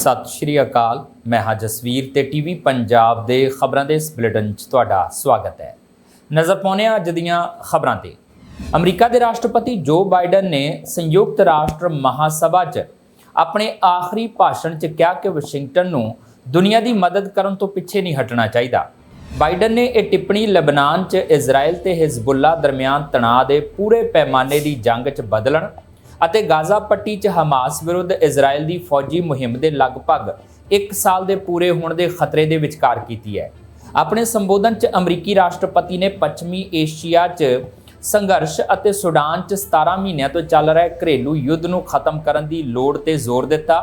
ਸਤਿ ਸ਼੍ਰੀ ਅਕਾਲ। ਮੈਂ ਹਾਂ ਜਸਵੀਰ ਤੇ ਟੀਵੀ ਪੰਜਾਬ ਦੇ ਖਬਰਾਂ ਦੇ ਇਸ ਬੁਲੇਟਿਨ 'ਚ ਤੁਹਾਡਾ ਸਵਾਗਤ ਹੈ। ਨਜ਼ਰ ਪਾਉਂਦੇ ਹਾਂ ਅੱਜ ਦੀਆਂ ਖਬਰਾਂ ਤੇ। ਅਮਰੀਕਾ ਦੇ ਰਾਸ਼ਟਰਪਤੀ ਜੋ ਬਾਈਡਨ ਨੇ ਸੰਯੁਕਤ ਰਾਸ਼ਟਰ ਮਹਾਸਭਾ 'ਚ ਆਪਣੇ ਆਖਰੀ ਭਾਸ਼ਣ 'ਚ ਕਿਹਾ ਕਿ ਵਾਸ਼ਿੰਗਟਨ ਨੂੰ ਦੁਨੀਆ ਦੀ ਮਦਦ ਕਰਨ ਤੋਂ ਪਿੱਛੇ ਨਹੀਂ ਹਟਣਾ ਚਾਹੀਦਾ। ਬਾਈਡਨ ਨੇ ਇਹ ਟਿੱਪਣੀ ਲਬਨਾਨ 'ਚ ਇਜ਼ਰਾਈਲ ਤੇ ਹਿਜ਼ਬੁੱਲਾ ਦਰਮਿਆਨ ਤਣਾਅ ਦੇ ਪੂਰੇ ਪੈਮਾਨੇ ਦੀ ਜੰਗ 'ਚ ਬਦਲਣ ਅਤੇ ਗਾਜ਼ਾ ਪੱਟੀ 'ਚ ਹਮਾਸ ਵਿਰੁੱਧ ਇਜ਼ਰਾਈਲ ਦੀ ਫੌਜੀ ਮੁਹਿੰਮ ਦੇ ਲਗਭਗ 1 ਸਾਲ ਦੇ ਪੂਰੇ ਹੋਣ ਦੇ ਖਤਰੇ ਦੇ ਵਿਚਕਾਰ ਕੀਤੀ ਹੈ। ਆਪਣੇ ਸੰਬੋਧਨ 'ਚ ਅਮਰੀਕੀ ਰਾਸ਼ਟਰਪਤੀ ਨੇ ਪੱਛਮੀ ਏਸ਼ੀਆ 'ਚ ਸੰਘਰਸ਼ ਅਤੇ ਸੁਡਾਨ 'ਚ 17 ਮਹੀਨਿਆਂ ਤੋਂ ਚੱਲ ਰਿਹਾ ਘਰੇਲੂ ਯੁੱਧ ਨੂੰ ਖਤਮ ਕਰਨ ਦੀ ਲੋੜ ਤੇ ਜ਼ੋਰ ਦਿੱਤਾ।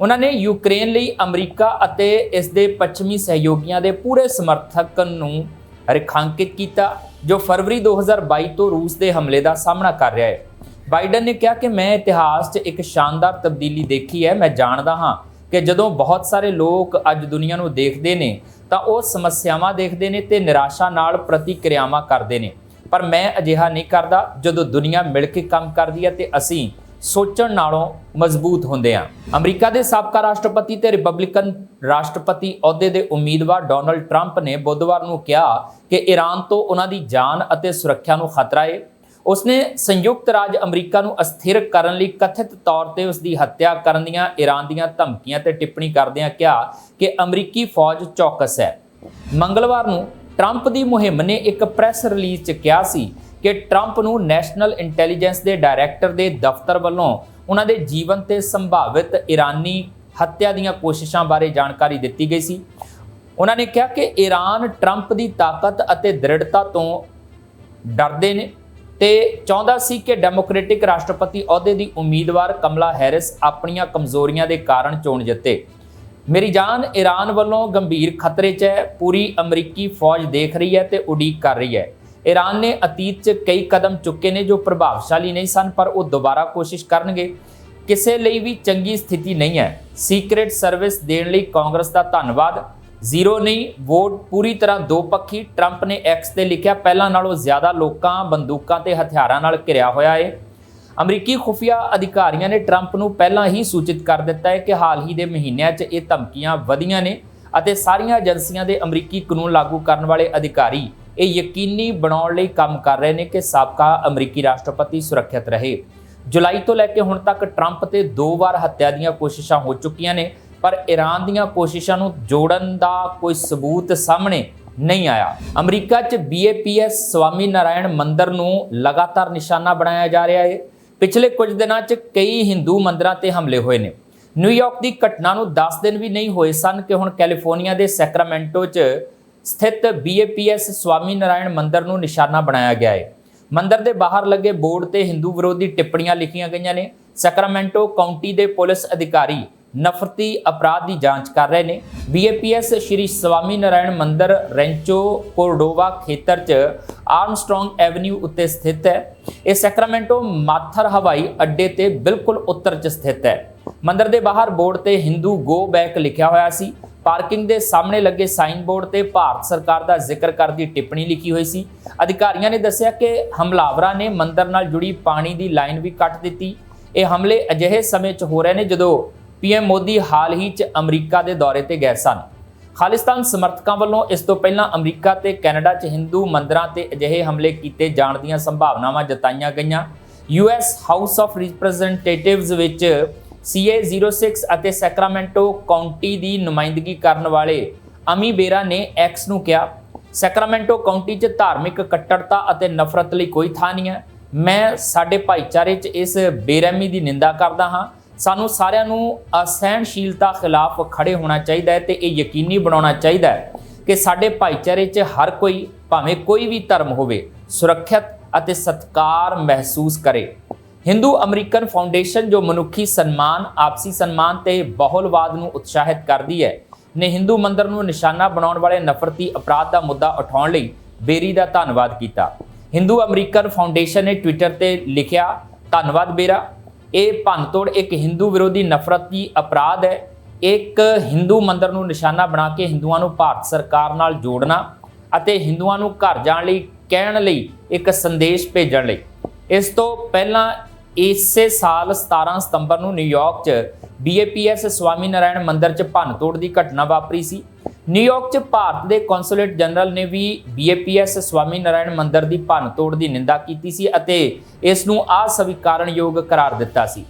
ਉਹਨਾਂ ਨੇ ਯੂਕਰੇਨ ਲਈ ਅਮਰੀਕਾ ਅਤੇ ਇਸ ਦੇ ਪੱਛਮੀ ਸਹਿਯੋਗੀਆਂ ਦੇ ਪੂਰੇ ਸਮਰਥਕ ਨੂੰ ਰੇਖਾਂਕਿਤ ਕੀਤਾ, ਜੋ ਫਰਵਰੀ 2022 ਤੋਂ ਰੂਸ ਦੇ ਹਮਲੇ ਦਾ ਸਾਹਮਣਾ ਕਰ ਰਿਹਾ ਹੈ। ਬਾਈਡਨ ਨੇ ਕਿਹਾ ਕਿ ਮੈਂ ਇਤਿਹਾਸ 'ਚ ਇੱਕ ਸ਼ਾਨਦਾਰ ਤਬਦੀਲੀ ਦੇਖੀ ਹੈ, ਮੈਂ ਜਾਣਦਾ ਹਾਂ ਕਿ ਜਦੋਂ ਬਹੁਤ ਸਾਰੇ ਲੋਕ ਅੱਜ ਦੁਨੀਆ ਨੂੰ ਦੇਖਦੇ ਨੇ, ਤਾਂ ਉਹ ਸਮੱਸਿਆਵਾਂ ਦੇਖਦੇ ਨੇ ਤੇ ਨਿਰਾਸ਼ਾ ਨਾਲ ਪ੍ਰਤੀਕਿਰਿਆਵਾਂ ਕਰਦੇ ਨੇ। ਪਰ ਮੈਂ ਅਜਿਹਾ ਨਹੀਂ ਕਰਦਾ ਜਦੋਂ ਦੁਨੀਆ ਮਿਲ ਕੇ ਕੰਮ ਕਰਦੀ ਹੈ ਤੇ ਅਸੀਂ ਸੋਚਣ ਨਾਲੋਂ ਮਜ਼ਬੂਤ ਹੁੰਦੇ ਹਾਂ। ਅਮਰੀਕਾ ਦੇ ਸਾਬਕਾ ਰਾਸ਼ਟਰਪਤੀ ਤੇ ਰਿਪਬਲਿਕਨ ਰਾਸ਼ਟਰਪਤੀ ਅਹੁਦੇ ਦੇ ਉਮੀਦਵਾਰ ਡੋਨਲਡ ਟਰੰਪ ਨੇ ਬੁੱਧਵਾਰ ਨੂੰ ਕਿਹਾ ਕਿ ਈਰਾਨ ਤੋਂ ਉਹਨਾਂ ਦੀ ਜਾਨ ਅਤੇ ਸੁਰੱਖਿਆ ਨੂੰ ਖਤਰਾ ਹੈ ਉਸਨੇ ਸੰਯੁਕਤ ਰਾਜ ਅਮਰੀਕਾ ਨੂੰ ਅਸਥਿਰ ਕਰਨ ਲਈ ਕਥਿਤ ਤੌਰ ਤੇ ਉਸ ਦੀ ਹੱਤਿਆ ਕਰਨ ਦੀਆਂ ਈਰਾਨ ਦੀਆਂ ਧਮਕੀਆਂ ਤੇ ਟਿੱਪਣੀ ਕਰਦਿਆਂ ਕਿਹਾ ਕਿ ਅਮਰੀਕੀ ਫੌਜ ਚੌਕਸ ਹੈ। ਮੰਗਲਵਾਰ ਨੂੰ ਟਰੰਪ ਦੀ ਮੁਹਿੰਮ ਨੇ ਇੱਕ ਪ੍ਰੈਸ ਰਿਲੀਜ਼ 'ਚ ਕਿਹਾ ਸੀ ਕਿ ਟਰੰਪ ਨੂੰ ਨੈਸ਼ਨਲ ਇੰਟੈਲੀਜੈਂਸ ਦੇ ਡਾਇਰੈਕਟਰ ਦੇ ਦਫ਼ਤਰ ਵੱਲੋਂ ਉਹਨਾਂ ਦੇ ਜੀਵਨ ਤੇ ਸੰਭਾਵਿਤ ਈਰਾਨੀ ਹੱਤਿਆ ਦੀਆਂ ਕੋਸ਼ਿਸ਼ਾਂ ਬਾਰੇ ਜਾਣਕਾਰੀ ਦਿੱਤੀ ਗਈ ਸੀ। ਉਹਨਾਂ ਨੇ ਕਿਹਾ ਕਿ ਈਰਾਨ ਟਰੰਪ ਦੀ ਤਾਕਤ ਅਤੇ ਦ੍ਰਿੜਤਾ ਤੋਂ ਡਰਦੇ ਨੇ। ਤੇ ਚਾਹੁੰਦਾ ਸੀ ਕਿ ਡੈਮੋਕ੍ਰੈਟਿਕ ਰਾਸ਼ਟਰਪਤੀ ਅਹੁਦੇ ਦੀ ਉਮੀਦਵਾਰ ਕਮਲਾ ਹੈਰਿਸ ਆਪਣੀਆਂ ਕਮਜ਼ੋਰੀਆਂ ਦੇ ਕਾਰਨ ਚੋਣ ਜਿੱਤੇ। ਮੇਰੀ ਜਾਨ ਈਰਾਨ ਵੱਲੋਂ ਗੰਭੀਰ ਖਤਰੇ 'ਚ ਹੈ, ਪੂਰੀ ਅਮਰੀਕੀ ਫੌਜ ਦੇਖ ਰਹੀ ਹੈ ਤੇ ਉਡੀਕ ਕਰ ਰਹੀ ਹੈ। ਈਰਾਨ ਨੇ ਅਤੀਤ 'ਚ ਕਈ ਕਦਮ ਚੁੱਕੇ ਨੇ ਜੋ ਪ੍ਰਭਾਵਸ਼ਾਲੀ ਨਹੀਂ ਸਨ, ਪਰ ਉਹ ਦੁਬਾਰਾ ਕੋਸ਼ਿਸ਼ ਕਰਨਗੇ। ਕਿਸੇ ਲਈ ਵੀ ਚੰਗੀ ਸਥਿਤੀ ਨਹੀਂ ਹੈ। ਸੀਕ੍ਰੀਟ ਸਰਵਿਸ ਦੇਣ ਲਈ ਕਾਂਗਰਸ ਦਾ ਧੰਨਵਾਦ। ਜ਼ੀਰੋ ਨਹੀਂ, ਵੋਟ ਪੂਰੀ ਤਰ੍ਹਾਂ ਦੋ ਪੱਖੀ। ਟਰੰਪ ਨੇ ਐਕਸ ਤੇ ਲਿਖਿਆ, ਪਹਿਲਾਂ ਨਾਲੋਂ ਜ਼ਿਆਦਾ ਲੋਕਾਂ ਬੰਦੂਕਾਂ ਤੇ ਹਥਿਆਰਾਂ ਨਾਲ ਘਿਰਿਆ ਹੋਇਆ ਹੈ ਅਮਰੀਕੀ ਖੁਫੀਆ ਅਧਿਕਾਰੀਆਂ ਨੇ ਟਰੰਪ ਨੂੰ ਪਹਿਲਾਂ ਹੀ ਸੂਚਿਤ ਕਰ ਦਿੱਤਾ ਹੈ ਕਿ ਹਾਲ ਹੀ ਦੇ ਮਹੀਨਿਆਂ 'ਚ ਇਹ ਧਮਕੀਆਂ ਵਧੀਆਂ ਨੇ ਅਤੇ ਸਾਰੀਆਂ ਏਜੰਸੀਆਂ ਦੇ ਅਮਰੀਕੀ ਕਾਨੂੰਨ ਲਾਗੂ ਕਰਨ ਵਾਲੇ ਅਧਿਕਾਰੀ ਇਹ ਯਕੀਨੀ ਬਣਾਉਣ ਲਈ ਕੰਮ ਕਰ ਰਹੇ ਨੇ ਕਿ ਸਾਬਕਾ ਅਮਰੀਕੀ ਰਾਸ਼ਟਰਪਤੀ ਸੁਰੱਖਿਅਤ ਰਹੇ। ਜੁਲਾਈ ਤੋਂ ਲੈ ਕੇ ਹੁਣ ਤੱਕ ਟਰੰਪ ਤੇ ਦੋ ਵਾਰ ਹੱਤਿਆ ਦੀਆਂ ਕੋਸ਼ਿਸ਼ਾਂ ਹੋ ਚੁੱਕੀਆਂ ਨੇ। ਪਰ ਈਰਾਨ ਦੀਆਂ ਕੋਸ਼ਿਸ਼ਾਂ ਨੂੰ ਜੋੜਨ ਦਾ ਕੋਈ ਸਬੂਤ ਸਾਹਮਣੇ ਨਹੀਂ ਆਇਆ। ਅਮਰੀਕਾ 'ਚ BAPS ਸਵਾਮੀ ਨਾਰਾਇਣ ਮੰਦਰ ਨੂੰ ਲਗਾਤਾਰ ਨਿਸ਼ਾਨਾ ਬਣਾਇਆ ਜਾ ਰਿਹਾ ਹੈ। ਪਿਛਲੇ ਕੁਝ ਦਿਨਾਂ 'ਚ ਕਈ ਹਿੰਦੂ ਮੰਦਰਾਂ ਤੇ ਹਮਲੇ ਹੋਏ ਨੇ। ਨਿਊਯਾਰਕ ਦੀ ਘਟਨਾ ਨੂੰ 10 ਦਿਨ ਵੀ ਨਹੀਂ ਹੋਏ ਸਨ ਕਿ ਹੁਣ ਕੈਲੀਫੋਰਨੀਆ ਦੇ ਸੈਕਰਾਮੈਂਟੋ 'ਚ ਸਥਿਤ BAPS ਸਵਾਮੀ ਨਾਰਾਇਣ ਮੰਦਰ ਨੂੰ ਨਿਸ਼ਾਨਾ ਬਣਾਇਆ ਗਿਆ ਹੈ। ਮੰਦਰ ਦੇ ਬਾਹਰ ਲੱਗੇ ਬੋਰਡ ਤੇ ਹਿੰਦੂ ਵਿਰੋਧੀ ਟਿੱਪਣੀਆਂ ਲਿਖੀਆਂ ਗਈਆਂ ਨੇ। ਸੈਕਰਾਮੈਂਟੋ ਕਾਉਂਟੀ ਦੇ ਪੁਲਿਸ ਅਧਿਕਾਰੀ ਨਫ਼ਰਤੀ ਅਪਰਾਧ ਦੀ ਜਾਂਚ ਕਰ ਰਹੇ ਨੇ। BAPS ਸ਼੍ਰੀ ਸਵਾਮੀ ਨਾਰਾਇਣ ਮੰਦਿਰ, ਰੈਂਚੋ, ਕੋਰਡੋਵਾ ਖੇਤਰ 'ਚ ਆਰਮਸਟ੍ਰੋਂਗ ਐਵਨਿਊ ਉੱਤੇ ਸਥਿਤ ਹੈ। ਇਹ ਸੈਕਰਾਮੈਂਟੋ ਮਾਥਰ ਹਵਾਈ ਅੱਡੇ ਤੇ ਬਿਲਕੁਲ ਉੱਤਰ 'ਚ ਸਥਿਤ ਹੈ। ਮੰਦਿਰ ਦੇ ਬਾਹਰ ਬੋਰਡ ਤੇ ਹਿੰਦੂ ਗੋ ਬੈਕ ਲਿਖਿਆ ਹੋਇਆ ਸੀ। ਪਾਰਕਿੰਗ ਦੇ ਸਾਹਮਣੇ ਲੱਗੇ ਸਾਈਨ ਬੋਰਡ ਤੇ ਭਾਰਤ ਸਰਕਾਰ ਦਾ ਜ਼ਿਕਰ ਕਰਦੀ ਟਿੱਪਣੀ ਲਿਖੀ ਹੋਈ ਸੀ। ਅਧਿਕਾਰੀਆਂ ਨੇ ਦੱਸਿਆ ਕਿ ਹਮਲਾਵਰਾਂ ਨੇ ਮੰਦਰ ਨਾਲ ਜੁੜੀ ਪਾਣੀ ਦੀ ਲਾਈਨ ਵੀ ਕੱਟ ਦਿੱਤੀ। ਇਹ ਹਮਲੇ ਅਜਿਹੇ ਸਮੇਂ 'ਚ ਹੋ ਰਹੇ ਨੇ ਜਦੋਂ ਪੀਐਮ ਮੋਦੀ ਹਾਲ ਹੀ 'ਚ ਅਮਰੀਕਾ ਦੇ ਦੌਰੇ ਤੇ ਗਏ ਸਨ। ਖਾਲਿਸਤਾਨ ਸਮਰਥਕਾਂ ਵੱਲੋਂ ਇਸ ਤੋਂ ਪਹਿਲਾਂ ਅਮਰੀਕਾ ਤੇ ਕੈਨੇਡਾ 'ਚ ਹਿੰਦੂ ਮੰਦਰਾਂ ਤੇ ਅਜਿਹੇ ਹਮਲੇ ਕੀਤੇ ਜਾਣ ਦੀਆਂ ਸੰਭਾਵਨਾਵਾਂ ਜਤਾਈਆਂ ਗਈਆਂ। ਯੂਐਸ ਹਾਊਸ ਆਫ ਰਿਪਰੈਜ਼ੈਂਟੇਟਿਵਸ ਵਿੱਚ CA06 ਅਤੇ ਸੈਕਰਾਮੈਂਟੋ ਕਾਉਂਟੀ ਦੀ ਨੁਮਾਇੰਦਗੀ ਕਰਨ ਵਾਲੇ ਅਮੀ ਬੇਰਾ ਨੇ ਐਕਸ ਨੂੰ ਕਿਹਾ, ਸੈਕਰਾਮੈਂਟੋ ਕਾਉਂਟੀ 'ਚ ਧਾਰਮਿਕ ਕੱਟੜਤਾ ਅਤੇ ਨਫ਼ਰਤ ਲਈ ਕੋਈ ਥਾਂ ਨਹੀਂ ਹੈ। ਮੈਂ ਸਾਡੇ ਭਾਈਚਾਰੇ 'ਚ ਇਸ ਬੇਰਹਿਮੀ ਦੀ ਨਿੰਦਾ ਕਰਦਾ ਹਾਂ। ਸਾਨੂੰ ਸਾਰਿਆਂ ਨੂੰ ਅਸਹਿਣਸ਼ੀਲਤਾ ਖਿਲਾਫ ਖੜੇ ਹੋਣਾ ਚਾਹੀਦਾ ਹੈ ਤੇ ਇਹ ਯਕੀਨੀ ਬਣਾਉਣਾ ਚਾਹੀਦਾ ਹੈ ਕਿ ਸਾਡੇ ਭਾਈਚਾਰੇ 'ਚ ਹਰ ਕੋਈ, ਭਾਵੇਂ ਕੋਈ ਵੀ ਧਰਮ ਹੋਵੇ, ਸੁਰੱਖਿਅਤ ਅਤੇ ਸਤਿਕਾਰ ਮਹਿਸੂਸ ਕਰੇ। ਹਿੰਦੂ ਅਮਰੀਕਨ ਫਾਊਂਡੇਸ਼ਨ ਜੋ ਮਨੁੱਖੀ ਸਨਮਾਨ, ਆਪਸੀ ਸਨਮਾਨ ਤੇ ਬਹੁਲਵਾਦ ਨੂੰ ਉਤਸ਼ਾਹਿਤ ਕਰਦੀ ਹੈ, ਨੇ ਹਿੰਦੂ ਮੰਦਰ ਨੂੰ ਨਿਸ਼ਾਨਾ ਬਣਾਉਣ ਵਾਲੇ ਨਫ਼ਰਤੀ ਅਪਰਾਧ ਦਾ ਮੁੱਦਾ ਉਠਾਉਣ ਲਈ ਬੇਰੀ ਦਾ ਧੰਨਵਾਦ ਕੀਤਾ। ਹਿੰਦੂ ਅਮਰੀਕਨ ਫਾਊਂਡੇਸ਼ਨ ਨੇ ਟਵਿੱਟਰ ਤੇ ਲਿਖਿਆ, ਧੰਨਵਾਦ ਬੇਰਾ ਇਹ ਭੰਨਤੋੜ ਇੱਕ ਹਿੰਦੂ ਵਿਰੋਧੀ ਨਫ਼ਰਤ ਦੀ ਅਪਰਾਧ ਹੈ। ਇੱਕ ਹਿੰਦੂ ਮੰਦਰ ਨੂੰ ਨਿਸ਼ਾਨਾ ਬਣਾ ਕੇ ਹਿੰਦੂਆਂ ਨੂੰ ਭਾਰਤ ਸਰਕਾਰ ਨਾਲ ਜੋੜਨਾ ਅਤੇ ਹਿੰਦੂਆਂ ਨੂੰ ਘਰ ਜਾਣ ਲਈ, ਕਹਿਣ ਲਈ ਇੱਕ ਸੰਦੇਸ਼ ਭੇਜਣ ਲਈ। ਇਸ ਤੋਂ ਪਹਿਲਾਂ ਇਸੇ ਸਾਲ 17 ਸਤੰਬਰ ਨੂੰ ਨਿਊਯਾਰਕ 'ਚ BAPS ਸਵਾਮੀ ਨਾਰਾਇਣ ਮੰਦਿਰ 'ਚ ਭੰਨਤੋੜ ਦੀ ਘਟਨਾ ਵਾਪਰੀ ਸੀ। ਨਿਊਯਾਰਕ 'ਚ ਭਾਰਤ ਦੇ ਕੌਂਸੂਲੇਟ ਜਨਰਲ ਨੇ ਵੀ BAPS ਸਵਾਮੀ ਨਾਰਾਇਣ ਮੰਦਰ ਦੀ ਭੰਨਤੋੜ ਦੀ ਨਿੰਦਾ ਕੀਤੀ ਸੀ ਅਤੇ ਇਸ ਨੂੰ ਅਸਵੀਕਾਰਨਯੋਗ ਕਰਾਰ ਦਿੱਤਾ ਸੀ।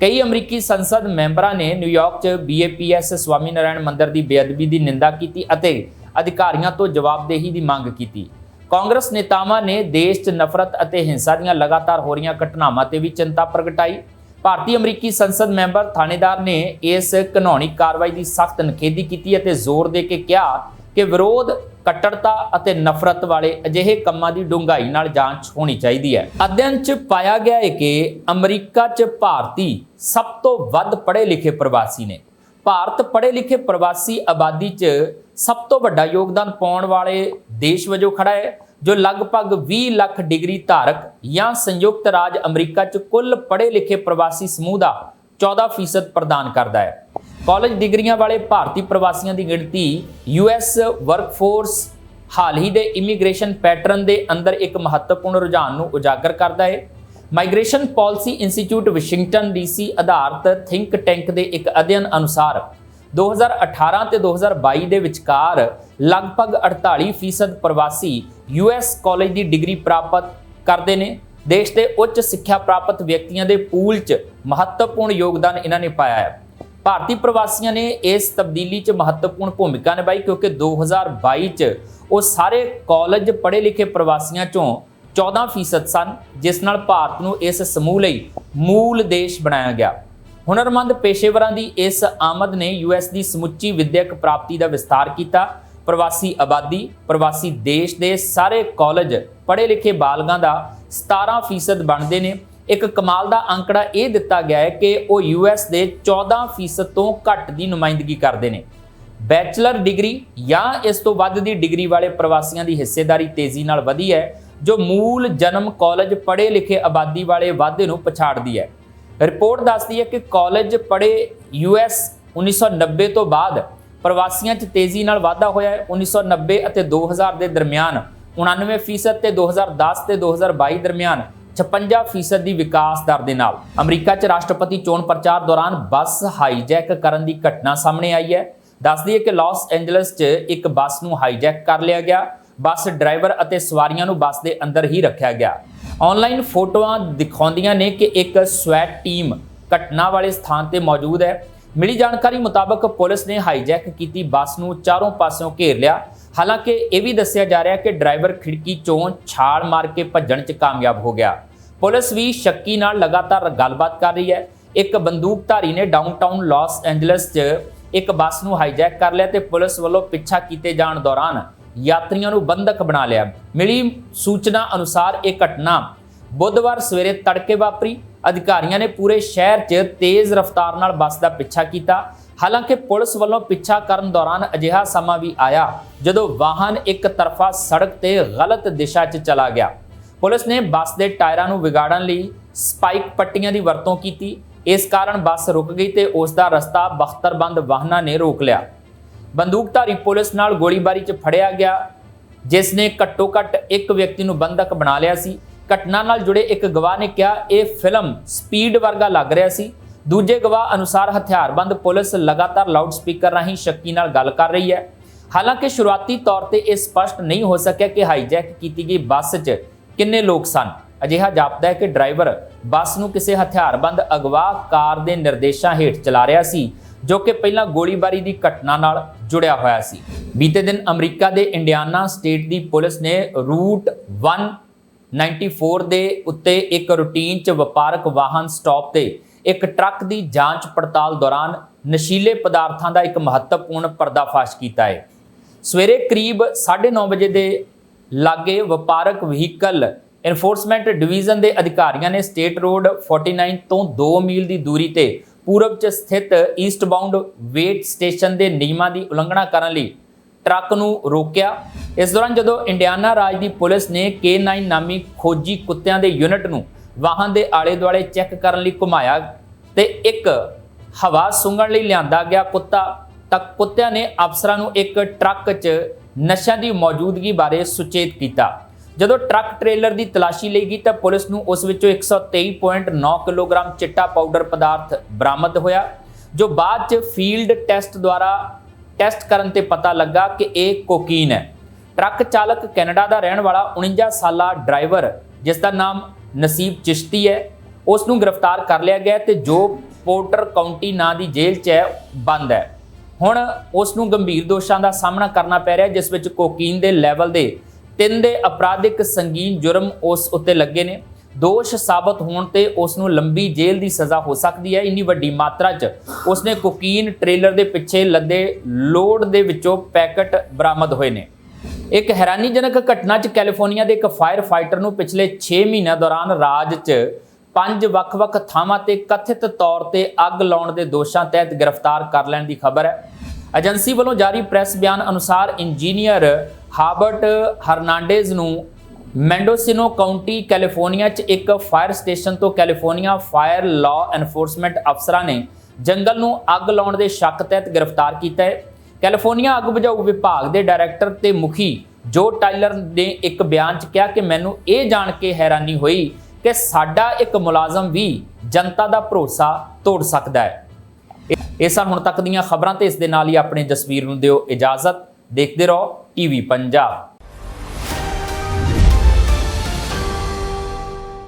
ਕਈ ਅਮਰੀਕੀ ਸੰਸਦ ਮੈਂਬਰਾਂ ਨੇ ਨਿਊਯਾਰਕ 'ਚ BAPS ਸਵਾਮੀ ਨਾਰਾਇਣ ਮੰਦਰ ਦੀ ਬੇਅਦਬੀ ਦੀ ਨਿੰਦਾ ਕੀਤੀ ਅਤੇ ਅਧਿਕਾਰੀਆਂ ਤੋਂ ਜਵਾਬਦੇਹੀ ਦੀ ਮੰਗ ਕੀਤੀ। ਕਾਂਗਰਸ ਨੇਤਾਵਾਂ ਨੇ ਦੇਸ਼ 'ਚ ਨਫ਼ਰਤ ਅਤੇ ਹਿੰਸਾ ਦੀਆਂ ਲਗਾਤਾਰ ਹੋ ਰਹੀਆਂ ਘਟਨਾਵਾਂ ਤੇ ਵੀ ਚਿੰਤਾ ਪ੍ਰਗਟਾਈ। ਭਾਰਤੀ ਅਮਰੀਕੀ ਸੰਸਦ ਮੈਂਬਰ ਥਾਣੇਦਾਰ ਨੇ ਇਸ ਕਾਨੂੰਨੀ ਕਾਰਵਾਈ ਦੀ ਸਖਤ ਨਿਖੇਧੀ ਕੀਤੀ ਅਤੇ ਜ਼ੋਰ ਦੇ ਕੇ ਕਿਹਾ ਕਿ ਵਿਰੋਧ, ਕੱਟੜਤਾ ਅਤੇ ਨਫ਼ਰਤ ਵਾਲੇ ਅਜਿਹੇ ਕੰਮਾਂ ਦੀ ਡੂੰਘਾਈ ਨਾਲ ਜਾਂਚ ਹੋਣੀ ਚਾਹੀਦੀ ਹੈ। ਅਧਿਐਨ 'ਚ ਪਾਇਆ ਗਿਆ ਹੈ ਕਿ ਅਮਰੀਕਾ 'ਚ ਭਾਰਤੀ ਸਭ ਤੋਂ ਵੱਧ ਪੜ੍ਹੇ ਲਿਖੇ ਪ੍ਰਵਾਸੀ ਨੇ। ਭਾਰਤ ਪੜ੍ਹੇ ਲਿਖੇ ਪ੍ਰਵਾਸੀ ਆਬਾਦੀ 'ਚ ਸਭ ਤੋਂ ਵੱਡਾ ਯੋਗਦਾਨ ਪਾਉਣ ਵਾਲੇ ਦੇਸ਼ ਵਜੋਂ ਖੜਾ ਹੈ। ਜੋ ਲਗਭਗ 20 ਲੱਖ ਡਿਗਰੀ ਧਾਰਕ ਜਾਂ ਸੰਯੁਕਤ ਰਾਜ ਅਮਰੀਕਾ 'ਚ ਕੁੱਲ ਪੜ੍ਹੇ ਲਿਖੇ ਪ੍ਰਵਾਸੀ ਸਮੂਹ ਦਾ 14% ਪ੍ਰਦਾਨ ਕਰਦਾ ਹੈ। ਕਾਲਜ ਡਿਗਰੀਆਂ ਵਾਲੇ ਭਾਰਤੀ ਪ੍ਰਵਾਸੀਆਂ ਦੀ ਗਿਣਤੀ ਯੂਐਸ ਵਰਕਫੋਰਸ ਹਾਲ ਹੀ ਦੇ ਇਮੀਗ੍ਰੇਸ਼ਨ ਪੈਟਰਨ ਦੇ ਅੰਦਰ ਇੱਕ ਮਹੱਤਵਪੂਰਨ ਰੁਝਾਨ ਨੂੰ ਉਜਾਗਰ ਕਰਦਾ ਹੈ। Migration Policy Institute Washington DC ਆਧਾਰਿਤ ਥਿੰਕ ਟੈਂਕ ਦੇ ਇੱਕ ਅਧਿਐਨ ਅਨੁਸਾਰ 2018 ਤੇ 2022 ਦੇ ਵਿਚਕਾਰ ਲਗਭਗ 48% ਪ੍ਰਵਾਸੀ ਯੂਐਸ ਕਾਲਜ ਦੀ ਡਿਗਰੀ ਪ੍ਰਾਪਤ ਕਰਦੇ ਨੇ। ਦੇਸ਼ ਦੇ ਉੱਚ ਸਿੱਖਿਆ ਪ੍ਰਾਪਤ ਵਿਅਕਤੀਆਂ ਦੇ ਪੂਲ 'ਚ ਮਹੱਤਵਪੂਰਨ ਯੋਗਦਾਨ ਇਹਨਾਂ ਨੇ ਪਾਇਆ ਹੈ। ਭਾਰਤੀ ਪ੍ਰਵਾਸੀਆਂ ਨੇ ਇਸ ਤਬਦੀਲੀ 'ਚ ਮਹੱਤਵਪੂਰਨ ਭੂਮਿਕਾ ਨਿਭਾਈ ਕਿਉਂਕਿ 2022 'ਚ ਉਹ ਸਾਰੇ ਕਾਲਜ ਪੜ੍ਹੇ ਲਿਖੇ ਪ੍ਰਵਾਸੀਆਂ 'ਚੋਂ 14% ਸਨ, ਜਿਸ ਨਾਲ ਭਾਰਤ ਨੂੰ ਇਸ ਸਮੂਹ ਲਈ ਮੂਲ ਦੇਸ਼ ਬਣਾਇਆ ਗਿਆ। ਹੁਨਰਮੰਦ ਪੇਸ਼ੇਵਰਾਂ ਦੀ ਇਸ ਆਮਦ ਨੇ ਯੂਐਸ ਦੀ ਸਮੁੱਚੀ ਵਿਦਿਅਕ ਪ੍ਰਾਪਤੀ ਦਾ ਵਿਸਤਾਰ ਕੀਤਾ। ਪ੍ਰਵਾਸੀ ਆਬਾਦੀ, ਪ੍ਰਵਾਸੀ ਦੇਸ਼ ਦੇ ਸਾਰੇ ਕਾਲਜ ਪੜ੍ਹੇ ਲਿਖੇ ਬਾਲਗਾਂ ਦਾ 17% ਬਣਦੇ ਨੇ। ਇੱਕ ਕਮਾਲ ਦਾ ਅੰਕੜਾ ਇਹ ਦਿੱਤਾ ਗਿਆ ਹੈ ਕਿ ਉਹ ਯੂਐਸ ਦੇ 14% ਤੋਂ ਘੱਟ ਦੀ ਨੁਮਾਇੰਦਗੀ ਕਰਦੇ ਨੇ। ਬੈਚਲਰ ਡਿਗਰੀ ਜਾਂ ਇਸ ਤੋਂ ਵੱਧ ਦੀ ਡਿਗਰੀ ਵਾਲੇ ਪ੍ਰਵਾਸੀਆਂ ਦੀ ਹਿੱਸੇਦਾਰੀ ਤੇਜ਼ੀ ਨਾਲ ਵਧੀ ਹੈ, ਜੋ ਮੂਲ ਜਨਮ ਕਾਲਜ ਪੜ੍ਹੇ ਲਿਖੇ ਆਬਾਦੀ ਵਾਲੇ ਵਾਧੇ ਨੂੰ ਪਛਾੜਦੀ ਹੈ। ਰਿਪੋਰਟ ਦੱਸਦੀ ਹੈ ਕਿ ਕਾਲਜ ਪੜ੍ਹੇ ਯੂਐਸ 1990 ਤੋਂ ਬਾਅਦ ਪ੍ਰਵਾਸੀਆਂ 'ਚ ਤੇਜ਼ੀ ਨਾਲ ਵਾਧਾ ਹੋਇਆ ਹੈ। 1990 ਅਤੇ 2000 ਦੇ ਦਰਮਿਆਨ 99% ਤੇ 2010 ਤੇ 2022 ਦਰਮਿਆਨ 56% ਦੀ ਵਿਕਾਸ ਦਰ ਦੇ ਨਾਲ। ਅਮਰੀਕਾ 'ਚ ਰਾਸ਼ਟਰਪਤੀ ਚੋਣ ਪ੍ਰਚਾਰ ਦੌਰਾਨ ਬੱਸ ਹਾਈਜੈਕ ਕਰਨ ਦੀ ਘਟਨਾ ਸਾਹਮਣੇ ਆਈ ਹੈ। ਦੱਸਦੀ ਹੈ ਕਿ ਲਾਸ ਐਂਜਲਸ 'ਚ ਇੱਕ ਬੱਸ ਨੂੰ ਹਾਈਜੈਕ ਕਰ ਲਿਆ ਗਿਆ। ਬੱਸ ਡਰਾਈਵਰ ਅਤੇ ਸਵਾਰੀਆਂ ਨੂੰ ਬੱਸ ਦੇ ਅੰਦਰ ਹੀ ਰੱਖਿਆ ਗਿਆ। ਆਨਲਾਈਨ ਫੋਟੋਆਂ ਦਿਖਾਉਂਦੀਆਂ ਨੇ ਕਿ ਇੱਕ ਸਵੈਟ ਟੀਮ ਘਟਨਾ ਵਾਲੇ ਸਥਾਨ ਤੇ ਮੌਜੂਦ ਹੈ। ਮਿਲੀ ਜਾਣਕਾਰੀ ਮੁਤਾਬਕ ਪੁਲਿਸ ਨੇ ਹਾਈਜੈਕ ਕੀਤੀ ਬੱਸ ਨੂੰ ਚਾਰੋਂ ਪਾਸਿਓਂ ਘੇਰ ਲਿਆ। ਹਾਲਾਂਕਿ ਇਹ ਵੀ ਦੱਸਿਆ ਜਾ ਰਿਹਾ ਕਿ ਡਰਾਈਵਰ ਖਿੜਕੀ ਚੋਂ ਛਾਲ ਮਾਰ ਕੇ ਭੱਜਣ 'ਚ ਕਾਮਯਾਬ ਹੋ ਗਿਆ। ਪੁਲਿਸ ਵੀ ਸ਼ੱਕੀ ਨਾਲ ਲਗਾਤਾਰ ਗੱਲਬਾਤ ਕਰ ਰਹੀ ਹੈ। ਇੱਕ ਬੰਦੂਕਧਾਰੀ ਨੇ ਡਾਊਨਟਾਊਨ ਲਾਸ ਐਂਜਲਸ 'ਚ ਇੱਕ ਬੱਸ ਨੂੰ ਹਾਈਜੈਕ ਕਰ ਲਿਆ ਤੇ ਪੁਲਿਸ ਵੱਲੋਂ ਪਿੱਛਾ ਕੀਤੇ ਜਾਣ ਦੌਰਾਨ ਯਾਤਰੀਆਂ ਨੂੰ ਬੰਧਕ ਬਣਾ ਲਿਆ। ਮਿਲੀ ਸੂਚਨਾ ਅਨੁਸਾਰ ਇਹ ਘਟਨਾ ਬੁੱਧਵਾਰ ਸਵੇਰੇ ਤੜਕੇ ਵਾਪਰੀ। ਅਧਿਕਾਰੀਆਂ ਨੇ ਪੂਰੇ ਸ਼ਹਿਰ 'ਚ ਤੇਜ਼ ਰਫ਼ਤਾਰ ਨਾਲ ਬੱਸ ਦਾ ਪਿੱਛਾ ਕੀਤਾ। ਹਾਲਾਂਕਿ ਪੁਲਿਸ ਵੱਲੋਂ ਪਿੱਛਾ ਕਰਨ ਦੌਰਾਨ ਅਜਿਹਾ ਸਮਾਂ ਵੀ ਆਇਆ, ਜਦੋਂ ਵਾਹਨ ਇੱਕ ਤਰਫਾ ਸੜਕ ਤੇ ਗਲਤ ਦਿਸ਼ਾ 'ਚ ਚਲਾ ਗਿਆ। ਪੁਲਿਸ ਨੇ ਬੱਸ ਦੇ ਟਾਇਰਾਂ ਨੂੰ ਵਿਗਾੜਨ ਲਈ ਸਪਾਈਕ ਪੱਟੀਆਂ ਦੀ ਵਰਤੋਂ ਕੀਤੀ। ਇਸ ਕਾਰਨ ਬੱਸ ਰੁਕ ਗਈ ਤੇ ਉਸ ਦਾ ਰਸਤਾ ਬਖਤਰਬੰਦ ਵਾਹਨਾਂ ਨੇ ਰੋਕ ਲਿਆ। ਬੰਦੂਕਧਾਰੀ ਪੁਲਿਸ ਨਾਲ ਗੋਲੀਬਾਰੀ 'ਚ ਫੜਿਆ ਗਿਆ ਜਿਸ ਨੇ ਘੱਟੋ ਘੱਟ ਇੱਕ ਵਿਅਕਤੀ ਨੂੰ ਬੰਦਕ ਬਣਾ ਲਿਆ ਸੀ। ਘਟਨਾ ਨਾਲ ਜੁੜੇ ਇੱਕ ਗਵਾਹ ਨੇ ਕਿਹਾ, ਇਹ ਫਿਲਮ ਸਪੀਡ ਵਰਗਾ ਲੱਗ ਰਿਹਾ ਸੀ। ਦੂਜੇ ਗਵਾਹ ਅਨੁਸਾਰ ਹਥਿਆਰਬੰਦ ਪੁਲਿਸ ਲਗਾਤਾਰ ਲਾਊਡ ਸਪੀਕਰ ਰਾਹੀਂ ਸ਼ੱਕੀ ਨਾਲ ਗੱਲ ਕਰ ਰਹੀ ਹੈ। ਹਾਲਾਂਕਿ ਸ਼ੁਰੂਆਤੀ ਤੌਰ ਤੇ ਇਹ ਸਪਸ਼ਟ ਨਹੀਂ ਹੋ ਸਕਿਆ ਕਿ ਹਾਈਜੈਕ ਕੀਤੀ ਗਈ ਬੱਸ 'ਚ ਕਿੰਨੇ ਲੋਕ ਸਨ। ਅਜਿਹਾ ਜਾਪਦਾ ਹੈ ਕਿ ਡਰਾਈਵਰ ਬੱਸ ਨੂੰ ਕਿਸੇ ਹਥਿਆਰਬੰਦ ਅਗਵਾ ਕਾਰ ਦੇ ਨਿਰਦੇਸ਼ਾਂ ਹੇਠ ਚਲਾ ਰਿਹਾ ਸੀ, ਜੋ ਕਿ ਪਹਿਲਾਂ ਗੋਲੀਬਾਰੀ ਦੀ ਘਟਨਾ ਨਾਲ ਜੁੜਿਆ ਹੋਇਆ ਸੀ। ਬੀਤੇ ਦਿਨ ਅਮਰੀਕਾ ਦੇ ਇੰਡੀਆਨਾ ਸਟੇਟ ਦੀ ਪੁਲਿਸ ਨੇ ਰੂਟ 194 ਦੇ ਉੱਤੇ ਇੱਕ ਰੂਟੀਨ 'ਚ ਵਪਾਰਕ ਵਾਹਨ ਸਟਾਪ ਤੇ ਇੱਕ ਟਰੱਕ ਦੀ ਜਾਂਚ ਪੜਤਾਲ ਦੌਰਾਨ ਨਸ਼ੀਲੇ ਪਦਾਰਥਾਂ ਦਾ ਇੱਕ ਮਹੱਤਵਪੂਰਨ ਪਰਦਾਫਾਸ਼ ਕੀਤਾ ਹੈ। ਸਵੇਰੇ ਕਰੀਬ 9:30 ਵਜੇ ਦੇ ਲਾਗੇ ਵਪਾਰਕ ਵਹੀਕਲ ਇਨਫੋਰਸਮੈਂਟ ਡਿਵੀਜ਼ਨ ਦੇ ਅਧਿਕਾਰੀਆਂ ਨੇ ਸਟੇਟ ਰੋਡ 49 ਤੋਂ 2 ਮੀਲ ਦੀ ਦੂਰੀ ਤੇ ਪੂਰਬ 'ਚ ਸਥਿਤ ਈਸਟਬਾਉਂਡ ਵੇਟ ਸਟੇਸ਼ਨ ਦੇ ਨਿਯਮਾਂ ਦੀ ਉਲੰਘਣਾ ਕਰਨ ਲਈ ਟਰੱਕ ਨੂੰ ਰੋਕਿਆ। ਇਸ ਦੌਰਾਨ ਜਦੋਂ ਇੰਡੀਆਨਾ ਰਾਜ ਦੀ ਪੁਲਿਸ ਨੇ K9 ਨਾਮੀ ਖੋਜੀ ਕੁੱਤਿਆਂ ਦੇ ਯੂਨਿਟ ਨੂੰ ਵਾਹਨ ਦੇ ਆਲੇ-ਦੁਆਲੇ ਚੈੱਕ ਕਰਨ ਲਈ ਘੁਮਾਇਆ ਤੇ ਇੱਕ ਹਵਾ ਸੁੰਘਣ ਲਈ ਲਿਆਂਦਾ ਗਿਆ ਕੁੱਤਾ, ਤਾਂ ਕੁੱਤਿਆਂ ਨੇ ਅਫਸਰਾਂ ਨੂੰ ਇੱਕ ਟਰੱਕ 'ਚ ਨਸ਼ਿਆਂ ਦੀ ਮੌਜੂਦਗੀ ਬਾਰੇ ਸੁਚੇਤ ਕੀਤਾ। ਜਦੋਂ ਟਰੱਕ ਟ੍ਰੇਲਰ ਦੀ ਤਲਾਸ਼ੀ ਲਈ ਗਈ ਤਾਂ ਪੁਲਿਸ ਨੂੰ ਉਸ ਵਿੱਚੋਂ 123.9 ਕਿਲੋਗ੍ਰਾਮ ਚਿੱਟਾ ਪਾਊਡਰ ਪਦਾਰਥ ਬਰਾਮਦ ਹੋਇਆ, ਜੋ ਬਾਅਦ ਚ ਫੀਲਡ ਟੈਸਟ ਦੁਆਰਾ ਟੈਸਟ ਕਰਨ ਤੇ ਪਤਾ ਲੱਗਾ ਕਿ ਇਹ ਕੋਕੀਨ ਹੈ। ਟਰੱਕ ਚਾਲਕ ਕੈਨੇਡਾ ਦਾ ਰਹਿਣ ਵਾਲਾ 49 ਸਾਲਾ ਡਰਾਈਵਰ, ਜਿਸ ਦਾ ਨਾਮ ਨਸੀਬ ਚਿਸ਼ਤੀ ਹੈ, ਉਸ ਨੂੰ ਗ੍ਰਿਫਤਾਰ ਕਰ ਲਿਆ ਗਿਆ ਹੈ ਤੇ ਜੋ ਪੋਰਟਰ ਕਾਉਂਟੀ ਨਾਂ ਦੀ ਜੇਲ੍ਹ 'ਚ ਹੈ ਬੰਦ ਹੈ। ਹੁਣ ਉਸ ਨੂੰ ਗੰਭੀਰ ਦੋਸ਼ਾਂ ਦਾ ਸਾਹਮਣਾ ਕਰਨਾ ਪੈ ਰਿਹਾ, ਜਿਸ ਵਿੱਚ ਕੋਕੀਨ ਦੇ ਲੈਵਲ ਦੇ ਤਿੰਨ ਦੇ ਅਪਰਾਧਿਕ ਸੰਗੀਨ ਜੁਰਮ ਉਸ ਉੱਤੇ ਲੱਗੇ ਨੇ। ਦੋਸ਼ ਸਾਬਤ ਹੋਣ ਤੇ ਉਸ ਨੂੰ ਲੰਬੀ ਜੇਲ੍ਹ ਦੀ ਸਜ਼ਾ ਹੋ ਸਕਦੀ ਹੈ। ਇੰਨੀ ਵੱਡੀ ਮਾਤਰਾ 'ਚ ਉਸਨੇ ਕੋਕੀਨ ਟ੍ਰੇਲਰ ਦੇ ਪਿੱਛੇ ਲੱਦੇ ਲੋਡ ਦੇ ਵਿੱਚੋਂ ਪੈਕਟ ਬਰਾਮਦ ਹੋਏ ਨੇ। ਇੱਕ ਹੈਰਾਨੀਜਨਕ ਘਟਨਾ 'ਚ ਕੈਲੀਫੋਰਨੀਆ ਦੇ ਇੱਕ ਫਾਇਰ ਫਾਈਟਰ ਨੂੰ ਪਿਛਲੇ 6 ਮਹੀਨਿਆਂ ਦੌਰਾਨ ਰਾਜ 'ਚ ਪੰਜ ਵੱਖ-ਵੱਖ ਥਾਵਾਂ ਤੇ ਕਥਿਤ ਤੌਰ ਤੇ ਅੱਗ ਲਾਉਣ ਦੇ ਦੋਸ਼ਾਂ ਤਹਿਤ ਗ੍ਰਿਫਤਾਰ ਕਰ ਲੈਣ ਦੀ ਖਬਰ ਹੈ। ਏਜੰਸੀ ਵੱਲੋਂ ਜਾਰੀ ਪ੍ਰੈਸ ਬਿਆਨ ਅਨੁਸਾਰ ਇੰਜੀਨੀਅਰ ਹਾਬਰਟ ਹਰਨਾਂਡੇਜ਼ ਨੂੰ ਮੈਂਡੋਸਿਨੋ ਕਾਉਂਟੀ ਕੈਲੀਫੋਰਨੀਆ 'ਚ ਇੱਕ ਫਾਇਰ ਸਟੇਸ਼ਨ ਤੋਂ ਕੈਲੀਫੋਰਨੀਆ ਫਾਇਰ ਲਾਅ ਐਨਫੋਰਸਮੈਂਟ ਅਫਸਰਾਂ ਨੇ ਜੰਗਲ ਨੂੰ ਅੱਗ ਲਾਉਣ ਦੇ ਸ਼ੱਕ ਤਹਿਤ ਗ੍ਰਿਫਤਾਰ ਕੀਤਾ ਹੈ। ਕੈਲੀਫੋਰਨੀਆ ਅੱਗ ਬੁਝਾਊ ਵਿਭਾਗ ਦੇ ਡਾਇਰੈਕਟਰ ਤੇ ਮੁਖੀ ਜੋ ਟਾਇਲਰ ਨੇ ਇੱਕ ਬਿਆਨ 'ਚ ਕਿਹਾ ਕਿ ਮੈਨੂੰ ਇਹ ਜਾਣ ਕੇ ਹੈਰਾਨੀ ਹੋਈ ਕਿ ਸਾਡਾ ਇੱਕ ਮੁਲਾਜ਼ਮ ਵੀ ਜਨਤਾ ਦਾ ਭਰੋਸਾ ਤੋੜ ਸਕਦਾ ਹੈ। ਇਹ- ਇਹ ਸਨ ਹੁਣ ਤੱਕ ਦੀਆਂ ਖਬਰਾਂ ਤੇ ਇਸ ਦੇ ਨਾਲ ਹੀ ਆਪਣੇ ਜਸਵੀਰ ਨੂੰ ਦਿਓ ਇਜਾਜ਼ਤ। ਦੇਖਦੇ ਰਹੋ। ਟੀਵੀ ਪੰਜਾਬ